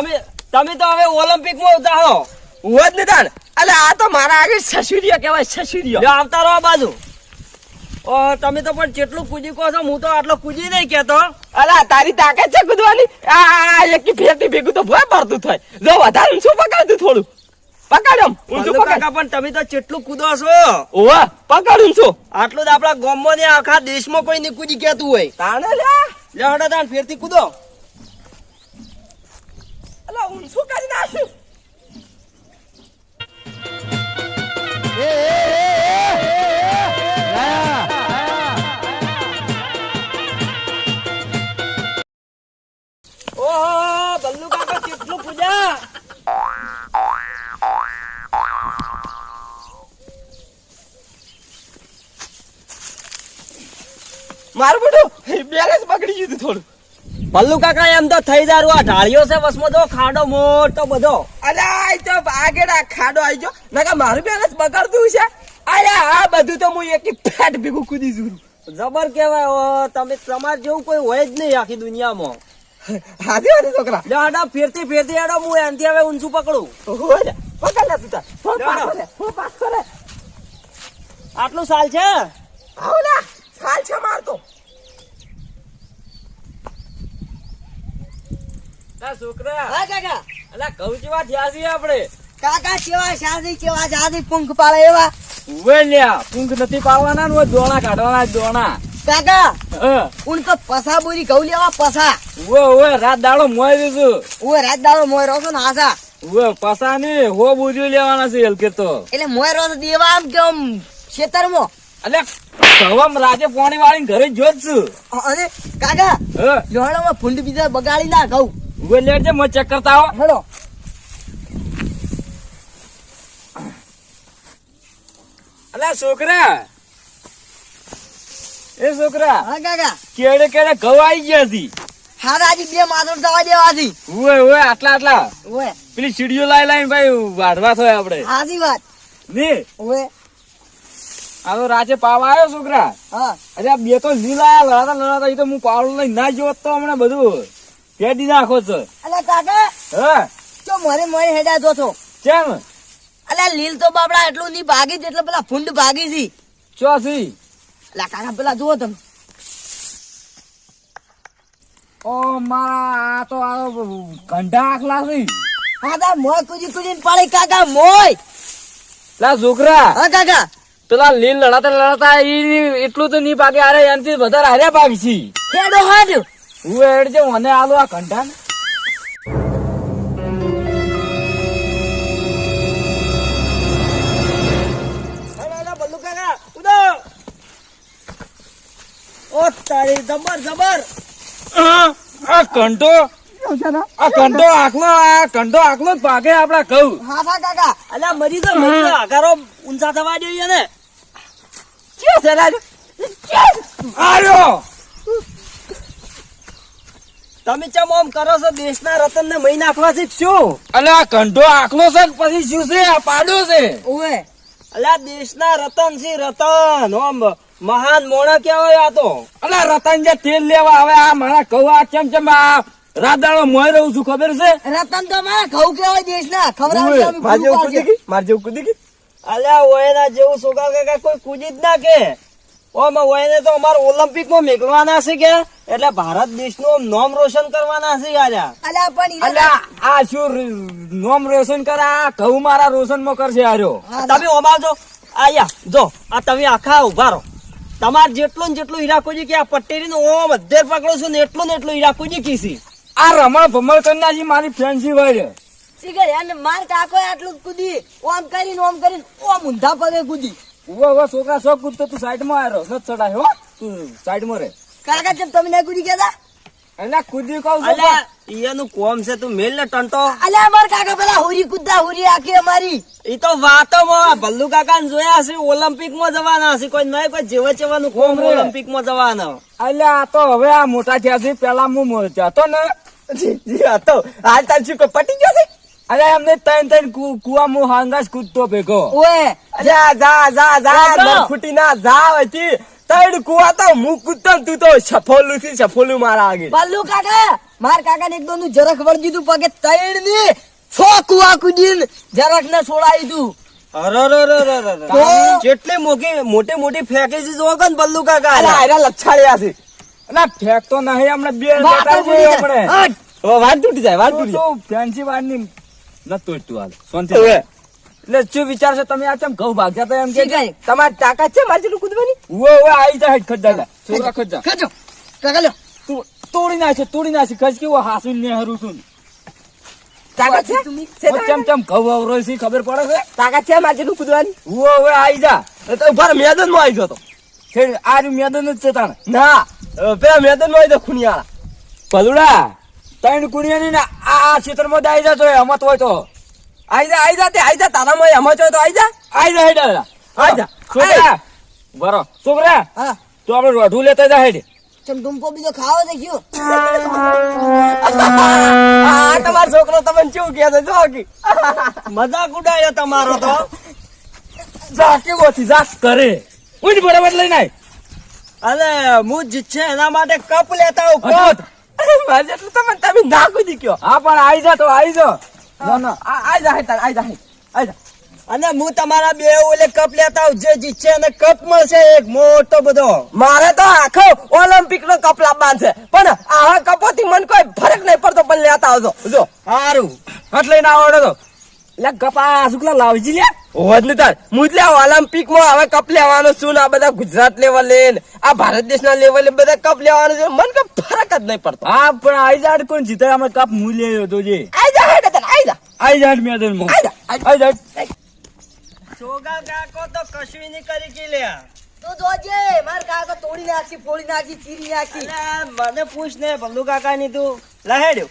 તમે તમે તો હવે ઓલિમ્પિકમાં ઉતારો. હોત ને અલે આ તો મારા આગળ સસુરિયો કહેવાય સસુરિયો. આવતા રહો બાજુ. ઓ તમે તો પણ કેટલું કૂદી કહો છો હું તો આટલો કૂદી નહીં કેતો અલા તારી તાકાત છે કૂદવાની? આ એકી ફેરથી ભેગું તો ભય પડતું થાય. જો વધારે ઊંચું પકડતું થોડું? પકડમ ઊંચું પકડ. પણ તમે તો જેટલું કૂદો છો. ઓવા પકડું છું આટલું જ આપણા ગામમાં ને આખા દેશમાં કોઈ નહીં કૂદી કેતું હોય. તાણે લે. લે હડો તાણ ફેરથી કૂદો. અલા ઊંચું કરી નાખ્યું. ભલ્લુ કાકા એમ તો થઈ દારું આ ઢાળિયો છે વસમાં તો ખાડો મોટો બધો. અરે આ તો આગળ આ ખાડો આવી ગયો. નકા મારું બેલેન્સ બગડતું છે. અરે આ બધું તો હું એક ફેટ ભેગું કૂદી જુરું જબર કહેવાય ઓ તમે તમાર જેવું કોઈ હોય જ નહીં આખી દુનિયામાં. હાજી હાજી છોકરા. લે હડો ફેરતી ફેરતી હડો હું એનથી હવે ઊંચું પકડું. પકડ લે તું તાર હું પાસ કરે આટલું સાલ છે? આવ ના સાલ છે મારતો ના છોકરા. હા કાકા. અલા ઘઉં જેવા થયા છીએ આપણે કાકા કેવા શાદી કેવા શાદી પંખ પાડે એવા. ઉવે લ્યા પૂંખ નથી પાડવાના ને દોણા કાઢવાના દોણા. કાકા હા. ઉન તો પસા બોરી ઘઉં લેવા પસા. ઉવે ઉવે રાત દાડો મોય દીધું. ઓય રાત દાડો મોય રહો છો ને આશા. ઉવે પસા ને હો બુજ્યું લેવાના છે હલકે તો. એટલે મોય રહો દેવા આમ કે આમ ખેતરમાં. અલે સવામ રાજે પોણી વાળી ઘરે જોત છું. અને કાકા હા. લોહડામાં ફૂંડ બીજા બગાડી ના ઘઉં ઉવે લેડજે મો ચેક કરતા આવો હેડો. અલા છોકરા. એ છોકરા હા કાકા. કેડે કેડે ઘઉં આવી ગયા છે. હારાજી બે માથું દવા દેવાથી ઉવે ઉવે આટલા આટલા. ઓય પેલી સીડીઓ લાઈ લાઈને ભાઈ વાઢવા થાય આપણે. હાજી વાત. ને? ઓય આ તો રાજે પાવા આવ્યો છોકરા. હા. અરે બે તો લીલા લડાતા લડાતા એ તો હું પાવડો લઈ ના જોત તો હમણાં બધું. ફેડી નાખો છો. અલે કાકા હા? તો મને મને હેડા જો છો. કેમ? અલે લીલ તો બાપડા એટલું ની ભાગી જ એટલે પેલા ફૂંડ ભાગી છી? ચોસી અલા કાકા પેલા જુઓ તમે. ઓ મારા આ તો આ ઘંટા આખલા છે. કાકા મોય કુજી કુજી પાડી કાકા મોય. લા છોકરા હા કાકા. પેલા લીલ લડાતા લડાતા એટલું તો નહીં ભાગે અરે એનથી વધારે હાર્યા ભાગી છે હેડો હાડ. હું એડ જે મને આલો આ ઘંટા ને. ઓ તારી જબર જબર. આ કંટો આ કંટો આખલો આ કંટો આખલો પાકે આપડા કહું હા હા કાકા. અલ્યા મરી તો આકારો ઊંચા થવા જોઈએ ને. ક્યાં છે આયો. તમે ચમ આમ કરો છો દેશના રતન ને મહી નાખવા છે શું? અલે આ કંઠો આખલો છે પછી શું છે? આ પાડો છે. ઓએ અલા દેશના રતન છે રતન. ઓમ મહાન મોણા કહેવાય આ તો. અલ્યા રતન જે તેલ લેવા આવે આ મારા કૌવા કેમ કેમ આ રાદાળો મોય રહું છું ખબર છે? રતન તો મારા ઘઉં કેવાય દેશના. ખબર માર જેવું કૂદી અલ્યા ઓયના જેવું સોગા કાકા કોઈ કૂદી જ ના કે. ઓમ ઓયને તો અમારે ઓલિમ્પિકમાં મેકલવાના છે કે? એટલે ભારત દેશનું નામ રોશન કરવાના છે પણ આ શું નામ રોશન કરે? આ ઘઉં મારા રોશનમાં કરશે આર્યો તમે ઓમાજો આયા જો આ તમે આખા ઊભા રહો. તમારે જેટલું ને જેટલું હીરાકોજી કે આ પટ્ટેરી નું ઓમ અધેર પકડો છું ને એટલું ને એટલું હીરાકોજી કીસી આ રમણ ભમણ કરનારી મારી ફ્રેન્ડશીપ હોય શીખર યાર માર કાકો આટલું જ કૂદી. ઓમ કરીને ઓમ કરીને ઓમ ઊંધા પગે કૂદી. ઊભો ઊભો છોકરા શોખ કૂદતો તું સાઈડમાં આવ્યો નથી ચડાય હો. તું સાઈડમાં રે કાકા ચમ તમે ના કૂદી કેતા એટલે કૂદી કહું અલ્યા ઈયાનું કોમ છે તું મેલ ને ટંટો. અલ્યા અમાર કાકા પેલા હુરી કૂદતા હુરી આખી અમારી. ઈ તો વાતોમાં ભલ્લુ કાકા જોયા છે ઓલિમ્પિકમાં જવાના હશે. કોઈ નહીં કોઈ જેવા જેવાનું કોમ ઓલિમ્પિકમાં જવાના. અલ્યા આ તો હવે આ મોટા થયા છે પેલા હું જતો ને. જી જી આ તો હાલ તાર શું પટી ગયો છે. અરે અમને ત્રણ ત્રણ કુવા મુ હાંગાસ કૂદતો ભેગો. ઓએ જા જા જા જા રામ. ના જા વચ્ચી તૈડ કુવા તો મુ કૂદતો ને તું તો સફોલું થી સફોલું મારા આગે. બલ્લુ કાકા માર કાકા ને એકદમનું જરાક વળજી તું પગે તૈણની છો કુવા કુદીન જરાક ને છોડાઈ તું? જેટલી મોટી મોટી મોટી ફેંકી જોવો કે ને બલ્લુ કાકા અરે લક્ષાળ્યા છે. ના ફેંકતો નહીં હમણાં બે વાતો. આપણે. વાત તૂટી જાય વાત તૂટી તો ફેન્સી વાળની નથી તોડતું હાલ. શાંતિ એટલે શું વિચારશો તમે આ કેમ ઘઉં ભાગ્યા તા એમ કે તમારી તાકાત છે મારી જેટલું કૂદવાની? ઉવે જા છોકરા કાકા લ્યો. તું તોડી નાખશે તોડી નાખશે. ખસ કેવું હાસું ને હરું છું તાકાત છે? તમે- ચમ ચમ ઘઉં અવરો છે ખબર પડે છે? તાકાત છે મારી જેટલું કૂદવાની? ઉવે ઉવે આઈ જા. તો ઊભા મેદાનમાં આવી જતો આ રહ્યું મેદાન જ છે તાણે. ના પેલા મેદાનમાં આવી તો ખૂણિયાળા પલુડા ત્રણ કુણિયાની ને આ આ ક્ષેત્રમાં જ આઈ જા તો એમાં હોય તો. આઈ જા આઈ જા તે આઈ જા તારામાં એમાં હોય તો આઈ જા. આઈ જા હેડા આઈ આઈ જા. છોકરા બરો છોકરા હા. તો આપણે રોઢું લેતા જા હેડે. ચમ ડુંપો બીજો ખાવો છે ગયો? આ તમારો છોકરો તમને કેવું કહે છે? જો કી મજાક ઉડાયો તમારો તો. જા કેવો જાસ કરે. ઉઠ બરાબર લઈને આય. અને હું જીતશે એના માટે કપ લેતા આવું હજુ કપ મારે જેટલું તમને તમે ના કૂદી કયો. હા પણ આઈ જા તો આઈ જા. ના ના. આ- આઈ જા તાર આઈ જા આઈ જા. અને હું તમારા બે ઓલે કપ લેતા આવું જે જીતશે અને કપ મળશે એક મોટો બધો. મારે તો આખો ઓલિમ્પિક નો કપ લાવવાનો છે. પણ આ કપોથી મને કોઈ ફરક નહીં પડતો પણ લેતા આવજો. જો. સારું. એટલે લઈને આવડો તો. લે કપા શુક્લા લાવજી લે. હોત ને તાર. હું જ ઓલિમ્પિકમાં હવે કપ લેવાનો છું ને આ બધા ગુજરાત લેવલે આ ભારત દેશના લેવલે બધા કપ લેવાનો છે. મને કઈ ફરક જ નહીં પડતો. હા પણ આઈ જા કોણ જીતે અમે કપ મૂલ્ય તો જે. આઈ જા હેડે તને આઈ જા. આઈ જા મેદાનમાં આઈ જા આઈ આઈ સોગા કાકો તો કશું નહીં કરી કે લે તું જોજે માર કાકો તોડી નાખી ફોડી નાખી ચીરી નાખી. મને પૂછ ને ભલ્લુ કાકા ની તું. લહેડ્યો.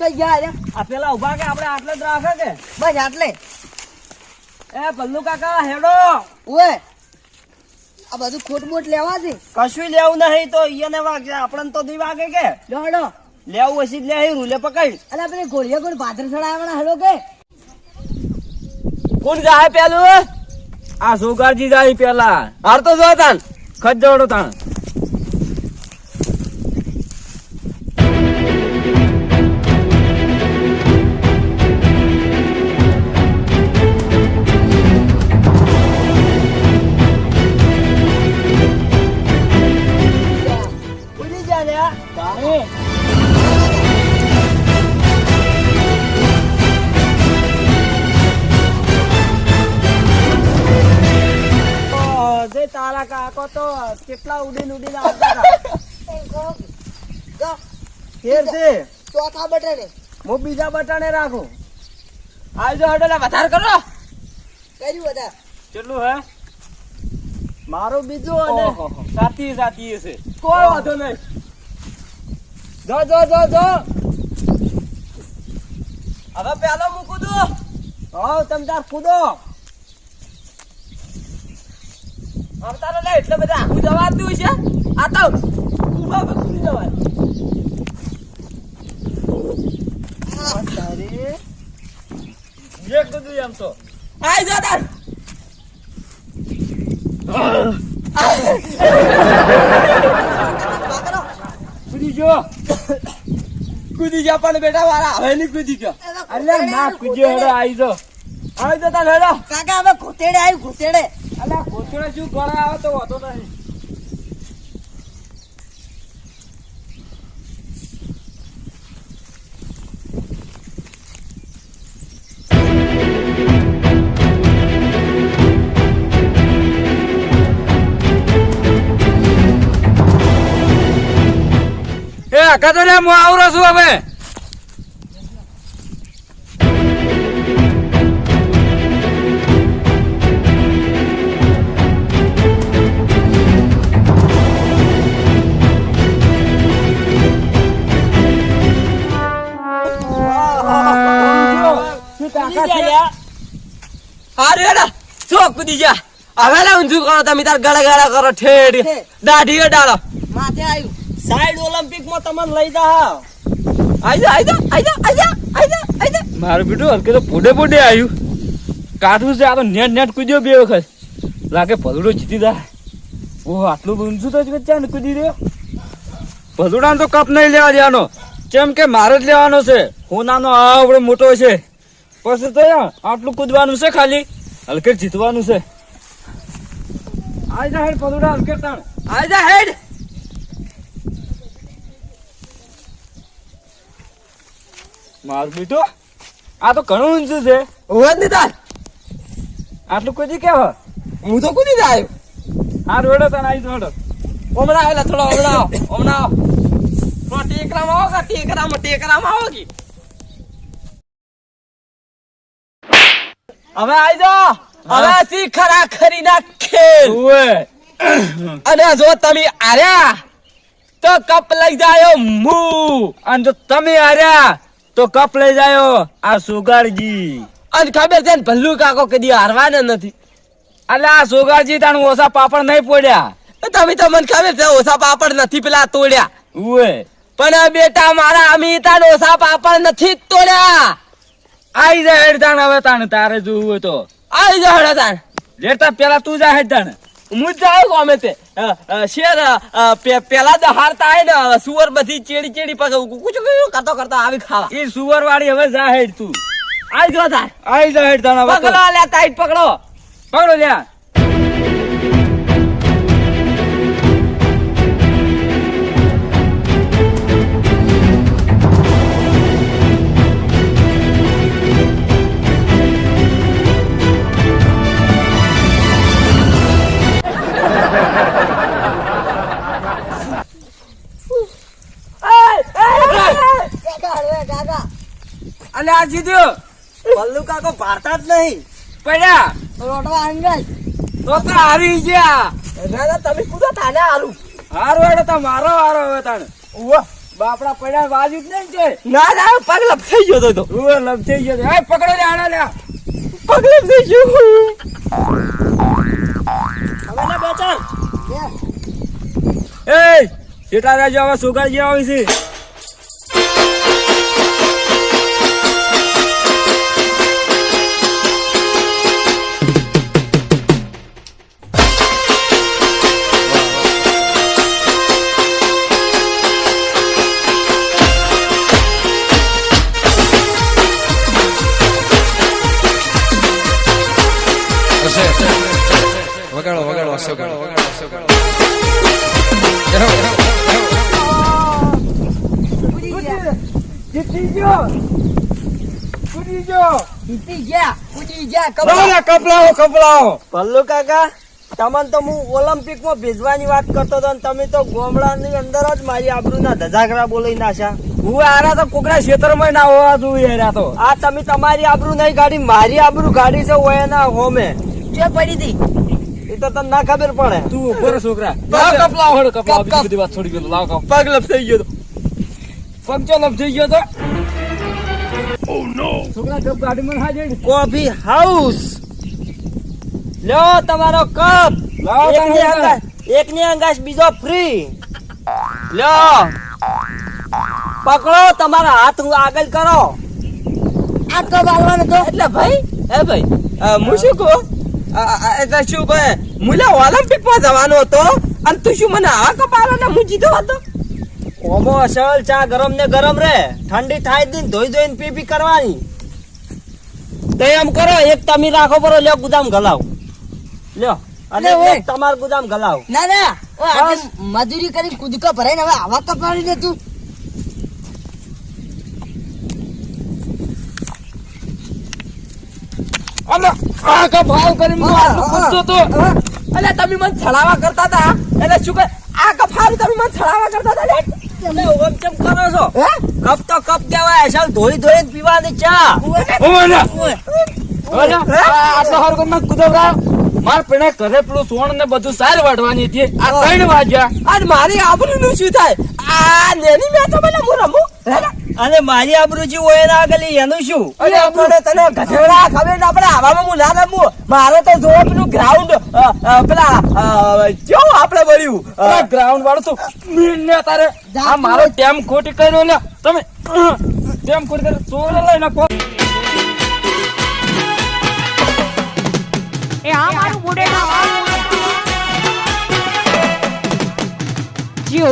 કઈ ગયા રે આ પેલા ઊભા કે આપણે આટલે જ રાખે કે? બસ આટલે એ ભલ્લુ કાકા હેડો. ઓએ આ બધું ખોટ બોટ લેવા છે? કશું લેવું નહીં તો ઈયને વાગે. આપણને તો દી વાગે કે. દોડો લેવું હશે લે અહીં રૂલે પકડ. અલા પેલી ગોળીએ કોઈ ભાદર ચડાવવાના હેડો કે? કોણ જાય પેલું? આ સોગારજી જાય પેલા. હાર તો જો તાન. ખજ જવડો તાણ તારા કાકો તો કેટલા ઉડીને ઉડીને આવતા હતા. ફેર છે. ચોથા બટને હું બીજા બટાણે રાખું. આવજો હડો વધાર કરો. કર્યું વધાર. કેટલું હે? મારું બીજું અને સાથી સાથી છે કોઈ વાંધો નહીં. જો જો જો જો. હવે પેલો મૂકું તું. હો તમ તાર કૂદો. આવતા લે એટલે બધા આખું જવાતું છે. આ તો ઊભા પર જવાય. એક બધું એમ તો. આઈ જા તાર. કૂદી ગયો. કૂદી ગયા પણ બેટા મારા હવે નહીં કૂદી ગયો. અલ્યા ના કૂદ્યો હેડો આઈ જા. આવી જતા હેડો. કાકા હવે ઘૂંટેડે આવ્યું ઘૂંટેડે. અલ્યા કોથળે શું ગળે આવે તો વાતો નહીં. એ આખા તો લે હું આવરો છું હવે. કૂદી જા હવે લે ઊંધું કરો તમે તાર ગળા ગળા કરો ઠેડ. દાઢીઓ ડાળો. માથે આવ્યું સાઈડ ઓલિમ્પિકમાં તમને લઈ જા આઈ જા આઈ જા આઈ જા આઈ જા આઈ જા આઈ જા. મારું બેટું હલકે તો પોડે પોડે આવ્યું કાઢું છે આ તો નેટ નેટ કૂદ્યો બે વખત. લાગે ભલુડો જીતી જાય. ઓહ આટલું ઊંચું તો જ ચાને કૂદી રહ્યો. ભદુડાને તો કપ નહીં લેવા દેવાનો. કેમ કે મારે જ લેવાનો છે. હોનાનો આવડો મોટો છે. પછી તો આટલું કૂદવાનું છે ખાલી. હલકે જીતવાનું છે. આઈ જા હેડ પદુડા હલકે તાણ. આઈ જા હેડ. માર બીટો આ તો ઘણું ઊંચું છે. હોવા જ નહીં તાર. આટલું કૂદી કેવો હું તો કુદી જાય. આ રોડો તને આવી રોડો હમણાં આવેલા થોડો હમણાં આવો, હમણાં. ટેકરામાં આવો કે ટેકરામાં ટેકરામાં આવો કે? હવે આવી જાઓ હવે સી ખરા ખરી ઓવે અને જો તમે આર્યા તો કપ લઈ જાયો મુ. અને જો તમે આર્યા તો કપ લઈ જાયો આ સુગારજી અને ખબર છે ને ભલ્લુ કાકો કદી હારવાના નથી. એટલે આ સુગારજી તાણ ઓછા પાપડ નહીં પોડ્યા. તમે તો મને ખબર છે ઓછા પાપડ નથી પેલા તોડ્યા. ઉવે. પણ આ બેટા મારા અમિતા ઓછા પાપડ નથી તોડ્યા. આઈ જા હેડ તાણ હવે તાણ તારે જોવું હોય તો. આઈ જા હળો તાણ. લેતા પેલા તું જા હેડ તાણ હું જ જાઉં ગમે તે. શેર પેલા તો હારતા આય ને સુવર બધી ચેડી ચેડી પાસે કયું કરતો કરતો આવી ખાવા. એ સુવર વાળી હવે જા હેડ તું. આઈ જા તાર આઈ જા હેડ તાણ હવે. પકડો લે ટાઈટ પકડો. પકડો લ્યા. અલે આ જીત્યો પલ્લુ કાકો ભારતા જ નહીં. પડ્યા. રોટવા અંગલ તો તો હારી ગયા. તમે કૂદો તાને હારું. હારો એટલે તો મારો હારો હવે તાણ. બાપડા પડ્યા વાજુ જ નહીં છે ના ના પગ લપસાઈ ગયો તો ઉવે લપ ગયો. એ પકડો લે આણા લ્યા. પગ લપસાઈ ગયો. હવે ના બેચાર એ જેટા રાજા હવે સુગારજી આવી છે. કપલાઓ કાકા તમને તો હું ઓલિમ્પિકમાં ભેજવાની વાત કરતો હતો ને તમે તો ગોમડાની અંદર જ મારી આબરૂના ધજાકરા બોલી નાખ્યા. હું આરા તો કોકડા ક્ષેત્રમાં ના હોવા જોઈએ હેરા તો. આ તમે તમારી આબરૂ નહીં ગાડી મારી આબરૂ ગાડી છે ઓયના હોમે. જે પડી હતી? એ તો તમને ના ખબર પડે. તું ઊભો છોકરા. લાવ કપલાઓ હળ કપલાઓ કપ, કપ. બીજી બધી વાત છોડી ગયો લાવ કપ. પગ લપસાઈ ગયો તો. પંચો લપ થઈ ગયો તો. છોકરા કપ ગાડીમાં હા જઈ કોફી હાઉસ. લ્યો તમારો કપ. લાવો એકની અંગાશ એકની અંગાશ બીજો ફ્રી લ્યો. પકડો તમારા હાથ આગળ કરો. આ કપ આવવાનો તો. એટલે ભાઈ હે ભાઈ હું શું કહું? એટલે શું કહે? મુલા ઓલિમ્પિકમાં જવાનો હતો અને તું શું મને આવા કપાલો ને હું જીતો હતો? ઓમો અસલ ચા ગરમ ને ગરમ રે. ઠંડી થાય દિન ધોઈ ધોઈને પી પી કરવાની. તો એમ કરો એક તમે રાખો બરો લ્યો ગુદામ ગલાવ. લ્યો અને તમાર ગુદામ ગલાવ. ના ના. મજૂરી કરીને કૂદકો ભરાઈને હવે આવા કપડાની દે તું. અને આ કપ હાવ કરીને હું આટલું કૂદતો તો એટલે તમે મને છડાવા કરતા હતા? એટલે શું કહે? આ કફારી તમે મને છડાવા કરતા હતા એટલે ઓમ ચમ કરો છો? કપ તો કપ કહેવાય અસલ ધોઈ ધોઈને પીવાની ચા. આટલો હાર કુદવરા? માર પેણે ઘરે પેલું સોણ ને બધું સાર વાટવાની હતી. આ ત્રણ વાગ્યા. અને મારી આબરૂ નું શું થાય? આ નેની તો મને હું. રમું હે ને? અને મારી આબરૂજી હોય ના ગલી એનું શું? અને આપણે તને ગધેડા ખબર ને આપણે આવામાં હું ના રમું. મારે તો જોવો પેલું ગ્રાઉન્ડ પેલા કેવું આપણે બોલ્યું ગ્રાઉન્ડ વાળું તો ને તારે. આ મારો ટેમ ખોટી કર્યો ને. તમે ટેમ ખોટી કર્યો. ચોર લઈ નાખો. એ આ મારું બુડે ના જીઓ.